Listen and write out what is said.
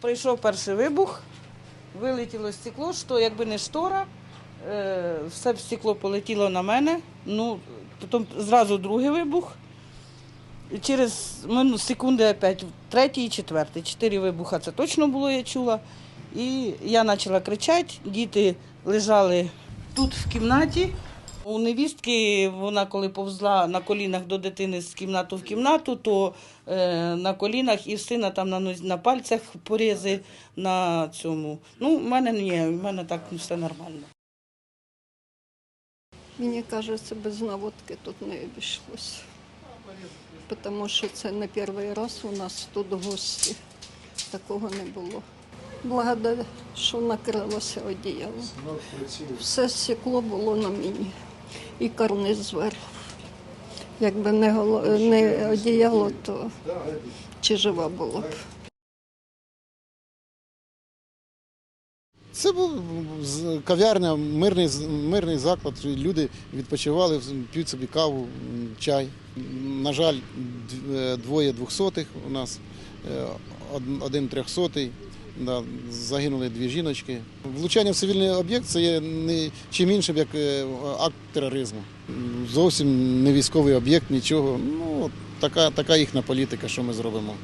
Прийшов перший вибух, вилетіло стекло, що якби не штора, е, все стекло полетіло на мене. Ну, потім зразу другий вибух. Через мину, секунди опять третій четвертий. Чотири вибуха це точно було, я чула. І я почала кричати, діти лежали тут в кімнаті. У невістки вона коли повзла на колінах до дитини з кімнату в кімнату, то е, на колінах і в сина там на, на пальцях порізи на цьому. Ну, в мене ні, в мене так все нормально. Мені кажеться, без наводки тут не обійшлося. Тому що це не перший раз у нас тут гості. Такого не було. Благодаря, що накрилося одіялом. Все стекло було на мені. І карниз зверху. Якби не, голо- не одіяло, то чи жива була б. Це був кав'ярня, мирний, мирний заклад. Люди відпочивали, п'ють собі каву, чай. На жаль, е, двоє двохсотих у нас, е, од- один трьохсотий. Да, загинули дві жіночки. Влучання в цивільний об'єкт це є не чим іншим, як е, акт тероризму. Зовсім не військовий об'єкт, нічого. Ну, така, така їхня політика, що ми зробимо.